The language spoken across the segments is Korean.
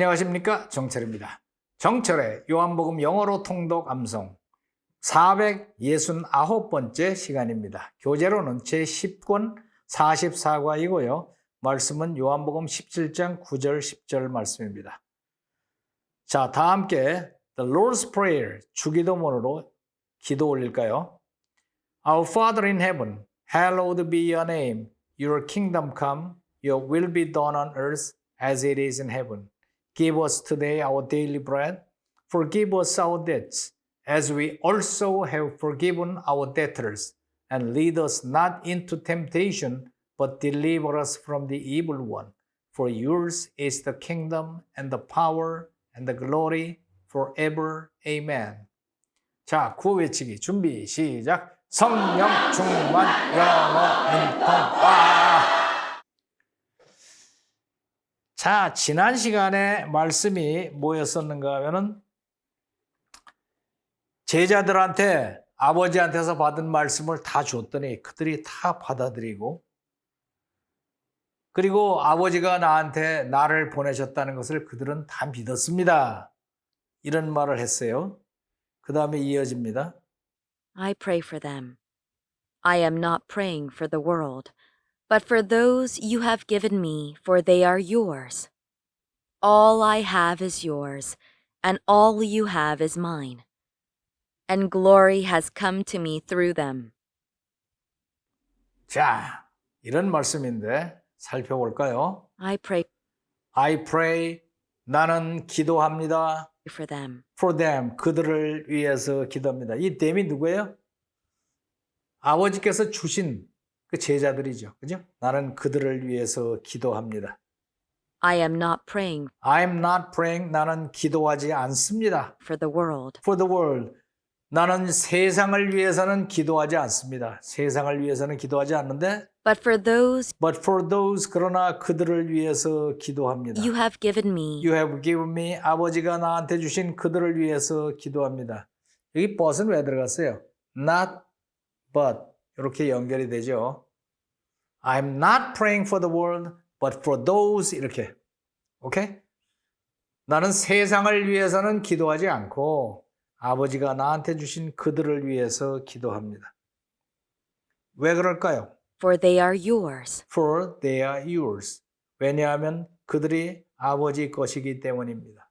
안녕하십니까 정철입니다. 정철의 요한복음 영어로 통독 암송 469번째 시간입니다. 교재로는 제10권 44과이고요. 말씀은 요한복음 17장 9절 10절 말씀입니다. 자, 다 함께 The Lord's Prayer 주기도문으로 기도 올릴까요? Our Father in heaven, hallowed be your name. Your kingdom come, your will be done on earth as it is in heaven. Give us today our daily bread. Forgive us our debts, as we also have forgiven our debtors. And lead us not into temptation, but deliver us from the evil one. For yours is the kingdom and the power and the glory forever. Amen. 자, 구호 외치기 준비 시작. 성령 충만 영어 인통 와. 자, 지난 시간에 말씀이 뭐였었는가 하면은 제자들한테 아버지한테서 받은 말씀을 다 줬더니 그들이 다 받아들이고 그리고 아버지가 나한테 나를 보내셨다는 것을 그들은 다 믿었습니다. 이런 말을 했어요. 그 다음에 이어집니다. I pray for them. I am not praying for the world, but for those you have given me, for they are yours. All I have is yours, and all you have is mine. And glory has come to me through them. 자, 이런 말씀인데 살펴볼까요? I pray I pray 나는 기도합니다. for them. for them 그들을 위해서 기도합니다. 이 them이 누구예요? 아버지께서 주신 그 제자들이죠. 그죠? 나는 그들을 위해서 기도합니다. I am not praying I'm not praying 나는 기도하지 않습니다. for the world, for the world 나는 세상을 위해서는 기도하지 않습니다. 세상을 위해서는 기도하지 않는데 but for those but for those 그러나 그들을 위해서 기도합니다. you have given me, You have given me 아버지가 나한테 주신 그들을 위해서 기도합니다. 여기 but은 왜 들어갔어요? Not but 이렇게 연결이 되죠. I'm not praying for the world, but for those 이렇게. 오케이? 나는 세상을 위해서는 기도하지 않고 아버지가 나한테 주신 그들을 위해서 기도합니다. 왜 그럴까요? for they are yours. For they are yours. 왜냐하면 그들이 아버지 것이기 때문입니다.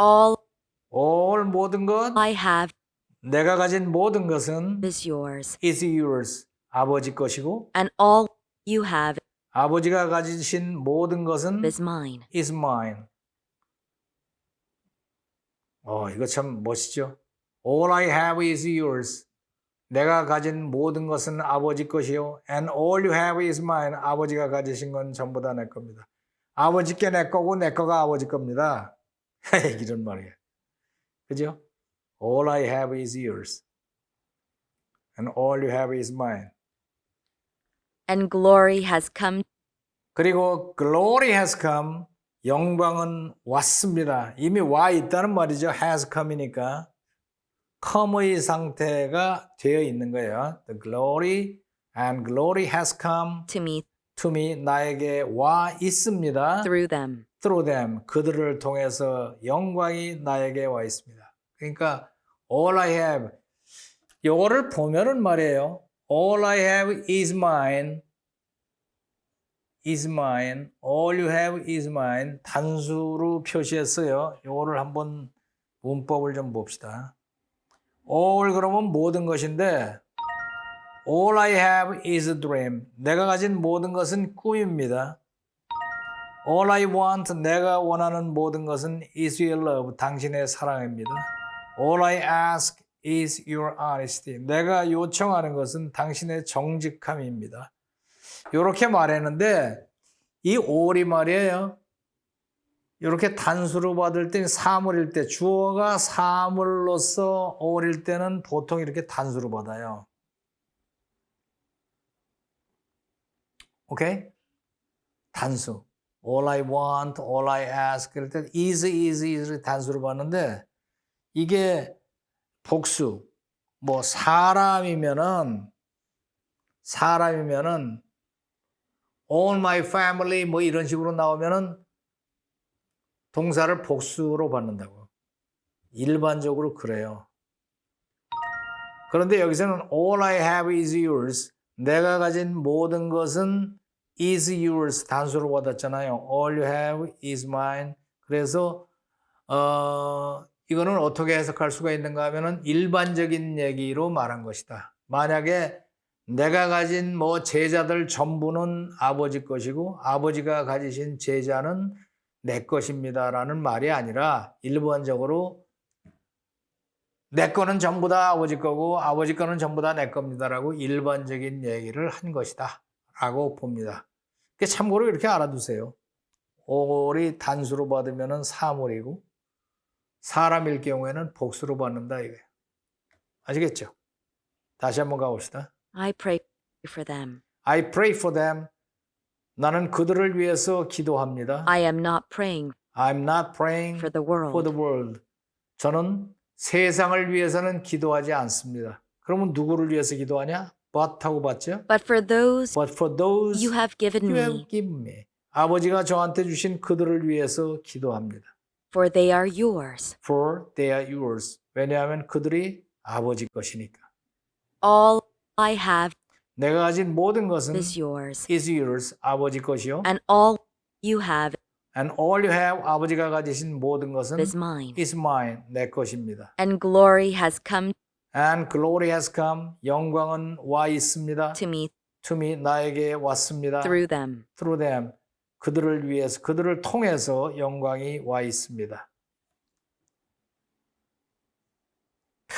All All 모든 것, I have 내가 가진 모든 것은 is yours, is yours. 아버지 것이고 and all you have 아버지가 가지신 모든 것은 is mine. is mine. 어, 이거 참 멋있죠? All I have is yours. 내가 가진 모든 것은 아버지 것이요. And all you have is mine. 아버지가 가지신 건 전부 다 내 겁니다. 아버지께 내 거고 내 거가 아버지 겁니다. 이런 말이에요. 그죠? All I have is yours. And all you have is mine. And glory has come 그리고 glory has come. 영광은 왔습니다. 이미 와 있다는 말이죠. has come이니까. come의 상태가 되어 있는 거예요. The glory and glory has come to me to me. 나에게 와 있습니다. through them. through them. 그들을 통해서 영광이 나에게 와 있습니다. 그러니까 all I have. 요거를 보면은 말이에요. All I have is mine. is mine. All you have is mine. 단수로 표시했어요. 요거를 한번 문법을 좀 봅시다. all 그러면 모든 것인데 all I have is a dream. 내가 가진 모든 것은 꿈입니다. All I want, 내가 원하는 모든 것은 is your love, 당신의 사랑입니다. All I ask is your honesty. 내가 요청하는 것은 당신의 정직함입니다. 이렇게 말했는데 이 all이 말이에요. 이렇게 단수로 받을 때 사물일 때 주어가 사물로서 all일 때는 보통 이렇게 단수로 받아요. 오케이? 단수. all I want, all I ask 그럴 때 is, is, is 단수로 봤는데 이게 복수 뭐 사람이면은 사람이면은 all my family 뭐 이런 식으로 나오면은 동사를 복수로 받는다고. 일반적으로 그래요. 그런데 여기서는 all I have is yours. 내가 가진 모든 것은 is yours 단수로 받았잖아요. all you have is mine. 그래서 어 이거는 어떻게 해석할 수가 있는가 하면은 일반적인 얘기로 말한 것이다. 만약에 내가 가진 뭐 제자들 전부는 아버지 것이고 아버지가 가지신 제자는 내 것입니다라는 말이 아니라 일반적으로 내 거는 전부 다 아버지 거고 아버지 거는 전부 다 내 겁니다라고 일반적인 얘기를 한 것이다라고 봅니다. 그 참고로 이렇게 알아두세요. 오월이 단수로 받으면은 사물이고 사람일 경우에는 복수로 받는다 이거예요. 아시겠죠? 다시 한번 가봅시다. I pray for them. I pray for them. 나는 그들을 위해서 기도합니다. I am not praying I'm not praying for the world, for the world. 저는 세상을 위해서는 기도하지 않습니다. 그러면 누구를 위해서 기도하냐? But 하고 봤죠? but for those But for those you have given you me, have given me. 아버지가 저한테 주신 그들을 위해서 기도합니다. for they are yours. For they are yours. 왜냐하면 그들이 아버지 것이니까. All I have 내가 가진 모든 것은 is yours, is yours. 아버지 것이요. and all you have And all you have 아버지가 가지신 모든 것은 is mine. is mine. 내 것입니다. And glory has come And glory has come. 영광은 와 있습니다. to me To me 나에게 왔습니다. through them. Through them. 그들을 위해서 그들을 통해서 영광이 와 있습니다. 크,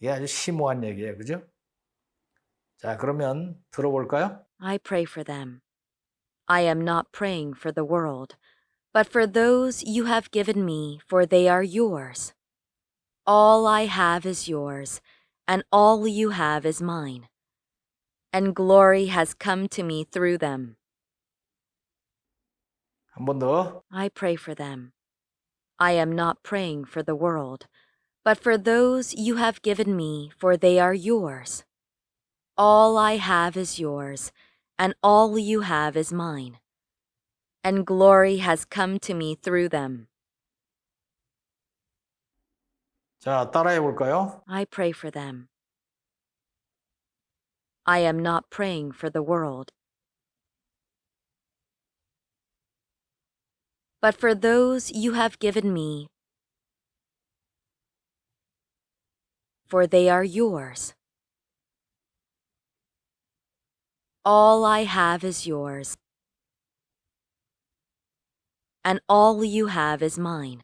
이게 아주 심오한 얘기예요. 그죠? 자, 그러면 들어볼까요? I pray for them. I am not praying for the world, but for those you have given me, for they are yours. All I have is yours, and all you have is mine. And glory has come to me through them. 한 번 더. I pray for them. I am not praying for the world, but for those you have given me, for they are yours. All I have is yours, and all you have is mine. And glory has come to me through them. 자, 따라해 볼까요? I pray for them. I am not praying for the world, but for those you have given me, for they are yours. All I have is yours, and all you have is mine.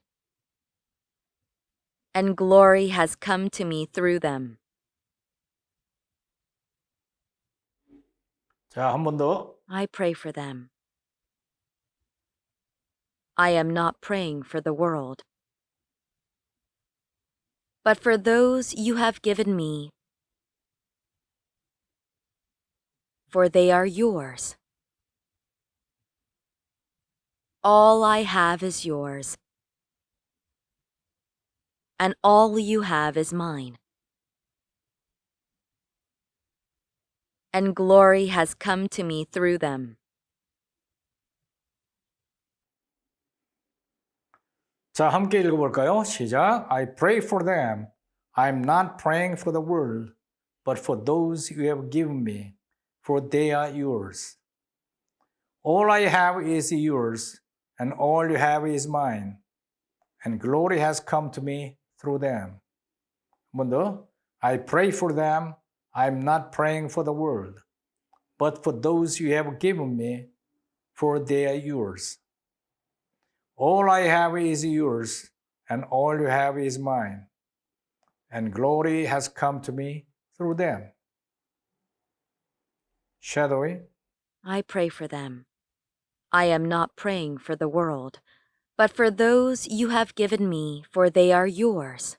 And glory has come to me through them. 자, 한 번 더. I pray for them. I am not praying for the world, but for those you have given me, for they are yours. All I have is yours, and all you have is mine. And glory has come to me through them. 자, 함께 읽어볼까요? 시작. I pray for them. I'm not praying for the world, but for those you have given me, for they are yours. All I have is yours, and all you have is mine. And glory has come to me through them. 한 번 더. I pray for them. I'm not praying for the world, but for those you have given me, for they are yours. All I have is yours, and all you have is mine. And glory has come to me through them. Shadowy. I pray for them. I am not praying for the world, but for those you have given me, for they are yours.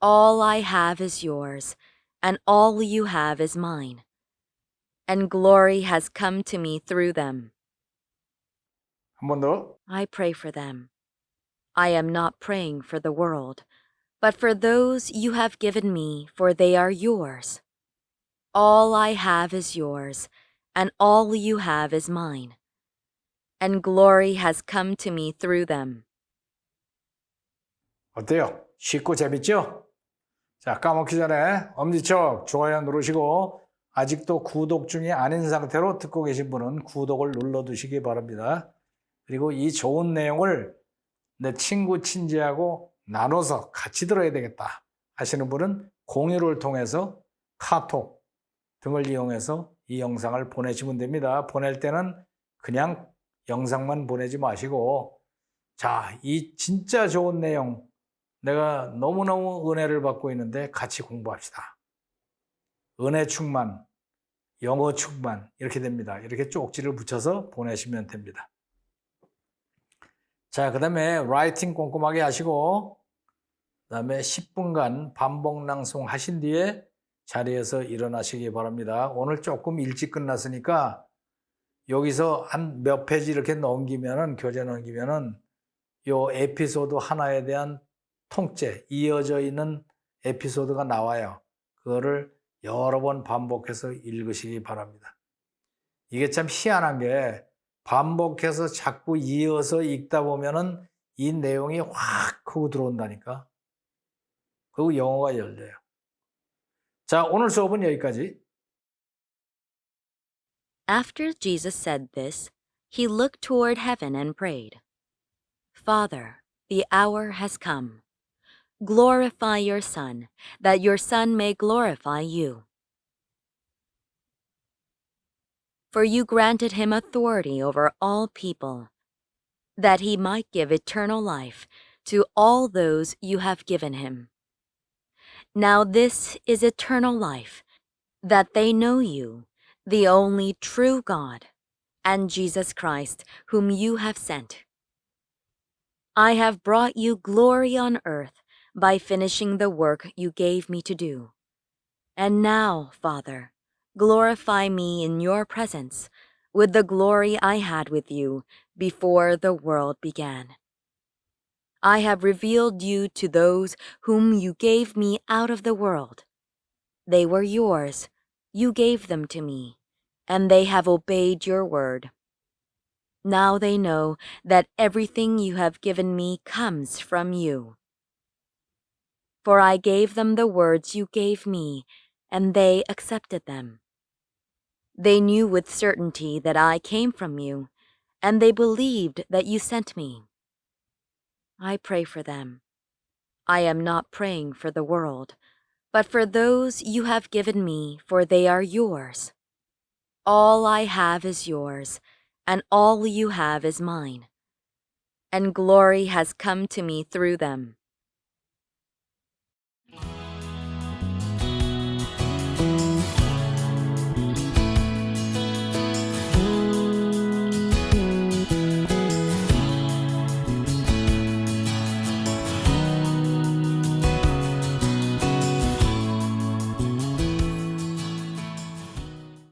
All I have is yours, and all you have is mine. And glory has come to me through them. 한 번 더. I pray for them. I am not praying for the world, but for those you have given me, for they are yours. All I have is yours, and all you have is mine. And glory has come to me through them. 어때요? 쉽고 재밌죠? 자, 까먹기 전에 엄지척 좋아요 누르시고 아직도 구독 중이 아닌 상태로 듣고 계신 분은 구독을 눌러 두시기 바랍니다. 그리고 이 좋은 내용을 내 친구, 친지하고 나눠서 같이 들어야 되겠다 하시는 분은 공유를 통해서 카톡 등을 이용해서 이 영상을 보내시면 됩니다. 보낼 때는 그냥 영상만 보내지 마시고 자, 이 진짜 좋은 내용 내가 너무너무 은혜를 받고 있는데 같이 공부합시다. 은혜 충만, 영어 충만 이렇게 됩니다. 이렇게 쪽지를 붙여서 보내시면 됩니다. 자, 그 다음에 라이팅 꼼꼼하게 하시고 그 다음에 10분간 반복 낭송 하신 뒤에 자리에서 일어나시기 바랍니다. 오늘 조금 일찍 끝났으니까 여기서 한 몇 페이지 이렇게 넘기면은 교재 넘기면은 요 에피소드 하나에 대한 통째 이어져 있는 에피소드가 나와요. 그거를 여러 번 반복해서 읽으시기 바랍니다. 이게 참 희한한 게 반복해서 자꾸 이어서 읽다 보면은 이 내용이 확 크고 들어온다니까. 그리고 영어가 열려요. 자, 오늘 수업은 여기까지. After Jesus said this, he looked toward heaven and prayed, Father, the hour has come. Glorify your Son, that your Son may glorify you. For you granted him authority over all people, that he might give eternal life to all those you have given him. Now this is eternal life, that they know you, the only true God, and Jesus Christ, whom you have sent. I have brought you glory on earth by finishing the work you gave me to do. And now, Father, glorify me in your presence with the glory I had with you before the world began. I have revealed you to those whom you gave me out of the world. They were yours, you gave them to me, and they have obeyed your word. Now they know that everything you have given me comes from you. For I gave them the words you gave me, and they accepted them. They knew with certainty that I came from you, and they believed that you sent me. I pray for them. I am not praying for the world, but for those you have given me, for they are yours. All I have is yours, and all you have is mine. And glory has come to me through them.